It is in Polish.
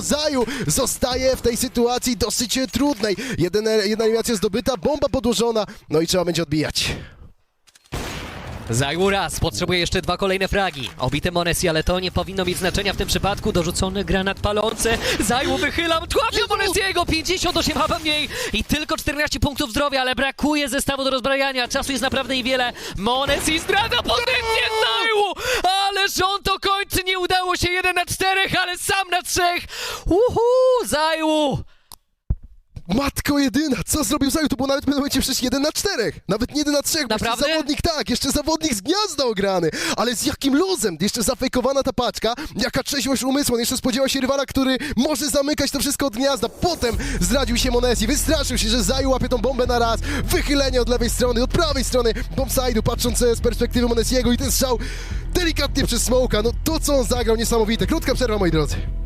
Zaju zostaje w tej sytuacji dosyć trudnej. Jedyne, jedna eliminacja zdobyta, bomba podłożona, no i trzeba będzie odbijać. Zajmu raz, potrzebuje jeszcze dwa kolejne fragi. Obity Monesi, ale to nie powinno mieć znaczenia w tym przypadku. Dorzucony granat palący. Zajmu wychylam, trafia Monesiego, 58 HP mniej i tylko 14 punktów zdrowia, ale brakuje zestawu do rozbrajania. Czasu jest naprawdę niewiele. Monesi zdradza pozycję Zajmu, ależ on to kończy, nie udało się 1 na 4, 3. Uhu, Zajmu. Matko jedyna, co zrobił Zaju? To było nawet w pewnym momencie przecież 1 na 4. Nawet nie 1 na 3. bo jeszcze Naprawdę? Zawodnik, tak, jeszcze zawodnik z gniazda ograny. Ale z jakim luzem? Jeszcze zafejkowana ta paczka. Jaka trzeźwość umysłu. On jeszcze spodziewał się rywala, który może zamykać to wszystko od gniazda. Potem zdradził się Monesi. Wystraszył się, że Zaju łapie tą bombę na raz. Wychylenie od lewej strony, od prawej strony bombside'u, patrząc z perspektywy Monesiego i ten strzał delikatnie przez smoka. No to, co on zagrał, niesamowite. Krótka przerwa, moi drodzy.